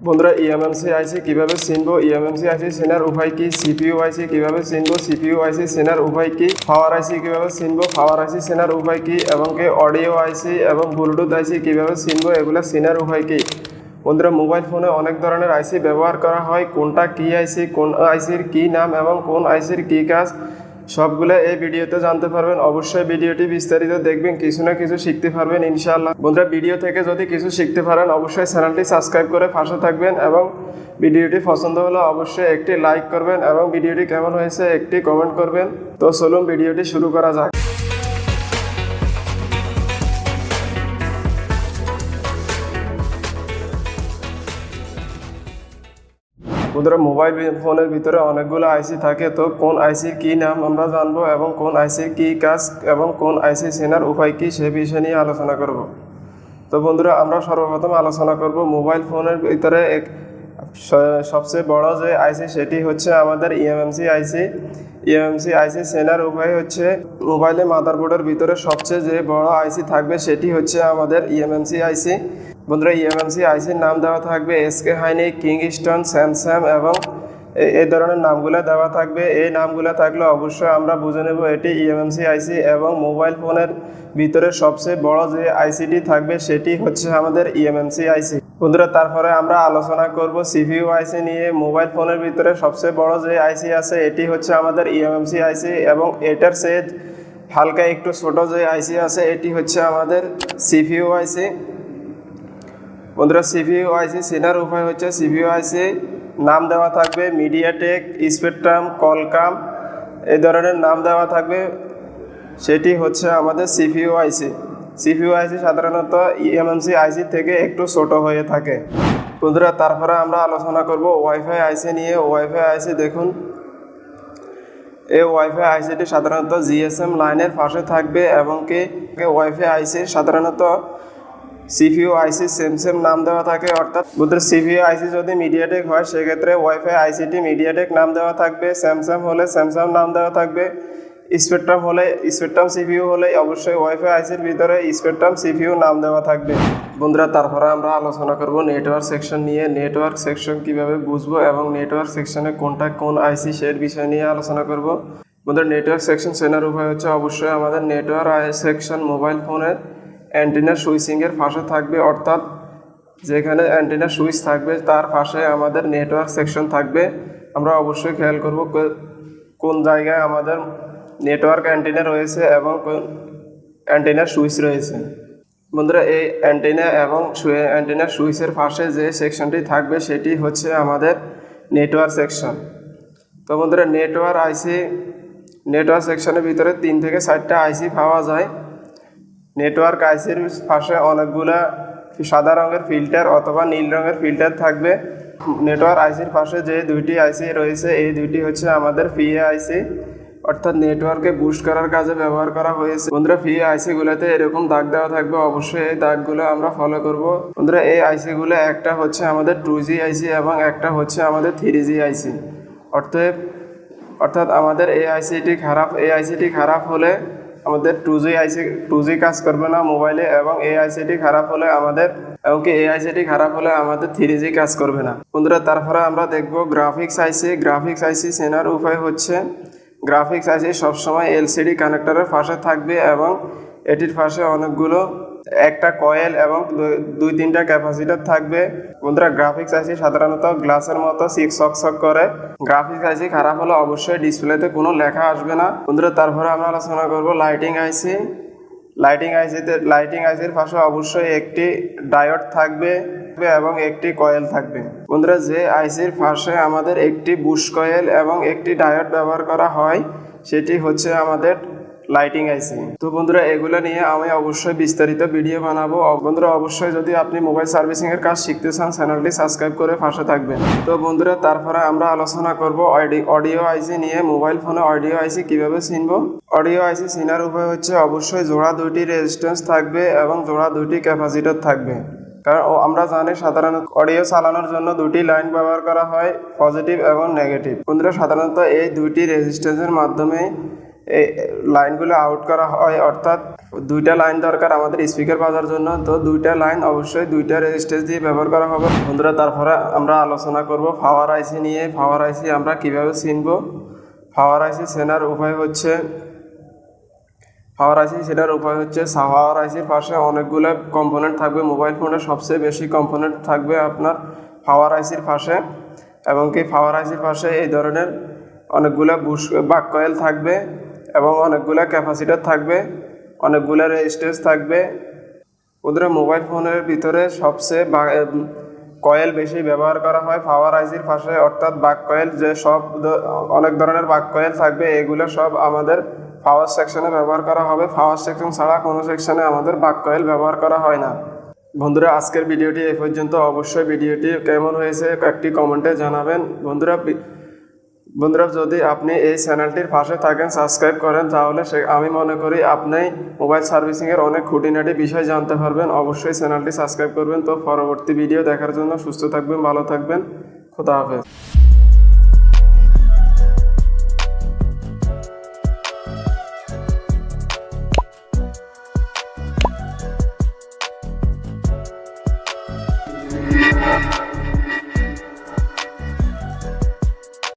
বন্ধুরা E eMMC আইসি কীভাবে চিনবো E ইএমএমসি আইসি চেনার উপায় কি সিপিইউ আইসি কীভাবে চিনবো সিপিইউ আইসি চেনার উপায় কি পাওয়ার আইসি কীভাবে চিনবো পাওয়ার আইসি চেনার উপায় কি এবং কি অডিও আইসি এবং ব্লুটুথ আইসি কীভাবে চিনবো এগুলো চেনার উপায় কি বন্ধুরা মোবাইল ফোনে অনেক ধরনের আইসি ব্যবহার করা হয় কোনটা কি আইসি কোন আইসির কি নাম এবং কোন আইসির কি কাজ সবগুলো এই ভিডিওতে জানতে পারবেন। অবশ্যই ভিডিওটি বিস্তারিত দেখবেন, কিছু না কিছু শিখতে পারবেন, ইনশাআল্লাহ। বন্ধুরা, ভিডিও থেকে যদি কিছু শিখতে পারেন, অবশ্যই চ্যানেলটি সাবস্ক্রাইব করে পাশে থাকবেন এবং ভিডিওটি পছন্দ হলে অবশ্যই একটি লাইক করবেন এবং ভিডিওটি কেমন হয়েছে একটি কমেন্ট করবেন। তো চলুন, ভিডিওটি শুরু করা যাক। বন্ধুরা, মোবাইল ফোনের ভিতরে অনেকগুলো আইসি থাকে। তো কোন আইসির কী নাম আমরা জানব এবং কোন আইসির কি কাজ এবং কোন আইসি চেনার উপায় কি সে বিষয় নিয়ে আলোচনা করব। তো বন্ধুরা, আমরা সর্বপ্রথম আলোচনা করব মোবাইল ফোনের ভিতরে এক সবচেয়ে বড় যে আইসি সেটি হচ্ছে আমাদের ইএমএমসি আইসি। ইএমএমসি আইসি চেনার উপায় হচ্ছে মোবাইলে মাদারবোর্ডের ভিতরে সবচেয়ে যে বড় আইসি থাকবে সেটি হচ্ছে আমাদের ইএমএমসি আইসি। বন্ধুরা E ইএমএমসি আইসির নাম দেওয়া থাকবে এসকে হাইনি কিংস্টন স্যামসাং এবং এই ধরনের নামগুলো দেওয়া থাকবে। এই নামগুলো থাকলে অবশ্যই আমরা বুঝে নেব এটি E ইএমএমসি আইসি এবং মোবাইল ফোনের ভিতরে সবচেয়ে বড় যে আইসিটি থাকবে সেটি হচ্ছে আমাদের E ইএমএমসি আইসি বন্ধুরা, তারপরে আমরা আলোচনা করব সিপিইউ আইসি নিয়ে। মোবাইল ফোনের ভিতরে সবচেয়ে বড় যে আইসি আছে, এটি হচ্ছে আমাদের E ইএমএমসি আইসি এবং এটার সেট হালকা একটু ছোট যে আইসি আছে, এটি হচ্ছে আমাদের সিপিইউ আইসি বন্ধুরা সিপিইউ আইসি চেনার উপায় হচ্ছে সিপিইউ আইসি নাম দেওয়া থাকবে মিডিয়াটেক, স্পেকট্রাম, কলকাম, এই ধরনের নাম দেওয়া থাকবে। সেটি হচ্ছে আমাদের সিপিইউ আইসি সিপিইউ আইসি সাধারণত E ইএমএমসি আইসি থেকে একটু ছোট হয়ে থাকে। বন্ধুরা, তারপরে আমরা আলোচনা করব ওয়াইফাই আইসি নিয়ে। ওয়াইফাই আইসি দেখুন। এই ওয়াইফাই আইসিটি সাধারণত জিএসএম লাইনের পাশে থাকবে এবং কি? ওয়াইফাই আইসি সাধারণত সিপিইউ, আইসি, সেম সেম নাম দেওয়া থাকে, অর্থাৎ বুদ্ধের সিপিইউ, আইসি যদি মিডিয়াটেক হয়, সেক্ষেত্রে ওয়াইফাই, আইসিটি, মিডিয়াটেক নাম দেওয়া থাকবে স্যামসাং হলে স্যামসাং নাম দেওয়া থাকবে। স্পেকট্রাম হলে স্পেকট্রাম সিপিইউ হলে অবশ্যই ওয়াইফাই, আইসির ভিতরে স্পেকট্রাম সিপিইউ নাম দেওয়া থাকবে। বন্ধুরা, তারপরে আমরা আলোচনা করব নেটওয়ার্ক সেকশন নিয়ে। নেটওয়ার্ক সেকশন কীভাবে বুঝব এবং নেটওয়ার্ক সেকশনে কোনটা কোন আইসি সের বিষয় নিয়ে আলোচনা করব। বন্ধুরা, নেটওয়ার্ক সেকশন চেনার উপায় হচ্ছে অবশ্যই আমাদের নেটওয়ার্ক সেকশন মোবাইল ফোনের অ্যান্টিনা সুইচিংয়ের পাশে থাকবে, অর্থাৎ যেখানে অ্যান্টিনা সুইচ থাকবে, তার পাশে আমাদের নেটওয়ার্ক সেকশন থাকবে। আমরা অবশ্যই খেয়াল করব কোন জায়গায় আমাদের নেটওয়ার্ক অ্যান্টিনা রয়েছে এবং কোন অ্যান্টিনা সুইচ রয়েছে। বন্ধুরা, এই অ্যান্টিনা এবং অ্যান্টিনা সুইচের পাশে যে সেকশনটি থাকবে, সেটি হচ্ছে আমাদের নেটওয়ার্ক সেকশন। তো বন্ধুরা, নেটওয়ার্ক আইসি, নেটওয়ার্ক সেকশনের ভিতরে তিন থেকে চারটা আইসি পাওয়া যায়। নেটওয়ার্ক আইসির পাশে অনেকগুলা সাদা রঙের ফিল্টার অথবা নীল রঙের ফিল্টার থাকবে। নেটওয়ার্ক আইসির পাশে যে দুইটি আইসি রয়েছে, এই দুইটি হচ্ছে আমাদের পিএ আইসি। অর্থাৎ নেটওয়ার্কে বুস্ট করার কাজে ব্যবহার করা হয়েছে। বন্ধুরা পিএ আইসি গুলোতে এরকম দাগ দেওয়া থাকবে, অবশ্যই এই দাগগুলো আমরা ফলো করব। বন্ধুরা, এই আইসি গুলো একটা হচ্ছে আমাদের টু জি আইসি এবং একটা হচ্ছে আমাদের থ্রি জি আইসি। অর্থাৎ অর্থাৎ আমাদের এই আইসিটি খারাপ, এই আইসিটি খারাপ হলে আমাদের টু জি আইসি টু জি কাজ করবে না মোবাইলে এবং এই আইসিটি খারাপ হলে আমাদের এমনকি এই আইসিটি খারাপ হলে আমাদের থ্রি জি কাজ করবে না। বন্ধুরা, তারপরে আমরা দেখব গ্রাফিক্স আইসি গ্রাফিক্স আইসি চেনার উপায় হচ্ছে গ্রাফিক্স আইসি সবসময় এলসিডি কানেক্টরের পাশে থাকবে এবং এটির পাশে অনেকগুলো একটা কয়েল এবং দুই তিনটা ক্যাপাসিটার থাকবে। বন্ধুরা গ্রাফিক্স আইসি সাধারণত গ্লাসের মতো সিক সক সক করে। গ্রাফিক্স আইসি খারাপ হলে অবশ্যই ডিসপ্লেতে কোনো লেখা আসবে না। বন্ধুরা, তারপরে আমরা আলোচনা করব লাইটিং আইসি লাইটিং আইসিতে লাইটিং আইসির পাশে অবশ্যই একটি ডায়োড থাকবে এবং একটি কয়েল থাকবে। বন্ধুরা, যে আইসির পাশে আমাদের একটি বুশ কয়েল এবং একটি ডায়োড ব্যবহার করা হয়, সেটি হচ্ছে আমাদের লাইটিং আইসি তো বন্ধুরা, এগুলো নিয়ে আমি অবশ্যই বিস্তারিত ভিডিও বানাবো। বন্ধুরা, অবশ্যই যদি আপনি মোবাইল সার্ভিসিং এর কাজ শিখতে চান চ্যানেলটি সাবস্ক্রাইব করে পাশে থাকবেন। তো বন্ধুরা, তারপরে আমরা আলোচনা করব অডিও আইসি নিয়ে মোবাইল ফোনে অডিও আইসি কীভাবে চিনবো? অডিও আইসি চিনার উপায় হচ্ছে অবশ্যই জোড়া দুইটি রেজিস্ট্যান্স থাকবে এবং জোড়া দুইটি ক্যাপাসিটর থাকবে। কারণ আমরা জানি সাধারণত অডিও চালানোর জন্য দুটি লাইন ব্যবহার করা হয় পজিটিভ এবং নেগেটিভ বন্ধুরা, সাধারণত এই দুইটি রেজিস্ট্যান্সের মাধ্যমে লাইনগুলো আউট করা হয়, অর্থাৎ দুইটা লাইন দরকার আমাদের স্পিকার বাজার জন্য। তো দুইটা লাইন অবশ্যই দুইটা রেজিস্ট্রেজ দিয়ে ব্যবহার করা হবে। বন্ধুরা, তারপরে আমরা আলোচনা করব পাওয়ার আইসি নিয়ে। পাওয়ার আইসি আমরা কীভাবে চিনব? পাওয়ার আইসি চেনার উপায় হচ্ছে পাওয়ার আইসি সেটার উপায় হচ্ছে পাওয়ার আইসির পাশে অনেকগুলো কম্পোনেন্ট থাকবে। মোবাইল ফোনের সবচেয়ে বেশি কম্পোনেন্ট থাকবে আপনার পাওয়ার আইসির পাশে। এবং কি পাওয়ার আইসির পাশে এই ধরনের অনেকগুলো বুশ বাক কয়েল থাকবে। এবং অনেকগুলো ক্যাপাসিটার থাকবে অনেকগুলো রেজিস্টেন্স থাকবে। ওদের মোবাইল ফোনের ভিতরে সবচেয়ে কয়েল বেশি ব্যবহার করা হয় পাওয়ার আইসির পাশে, অর্থাৎ বাক কয়েল যে সব অনেক ধরনের বাক কয়েল থাকবে, এগুলো সব আমাদের পাওয়ার সেকশনে ব্যবহার করা হবে। পাওয়ার সেকশন ছাড়া কোনো সেকশনে আমাদের বাক কয়েল ব্যবহার করা হয় না। বন্ধুরা, আজকের ভিডিওটি এ পর্যন্ত। অবশ্যই ভিডিওটি কেমন হয়েছে একটি কমেন্টে জানাবেন। বন্ধুরা বন্ধুরা, যদি আপনি এই চ্যানেলটির পাশে থাকেন, সাবস্ক্রাইব করেন, তাহলে সে আমি মনে করি আপনি মোবাইল সার্ভিসিংয়ের অনেক খুঁটিনাটি বিষয় জানতে পারবেন। অবশ্যই চ্যানেলটি সাবস্ক্রাইব করবেন। তো পরবর্তী ভিডিও দেখার জন্য সুস্থ থাকবেন, ভালো থাকবেন। খোদা হাফেজ।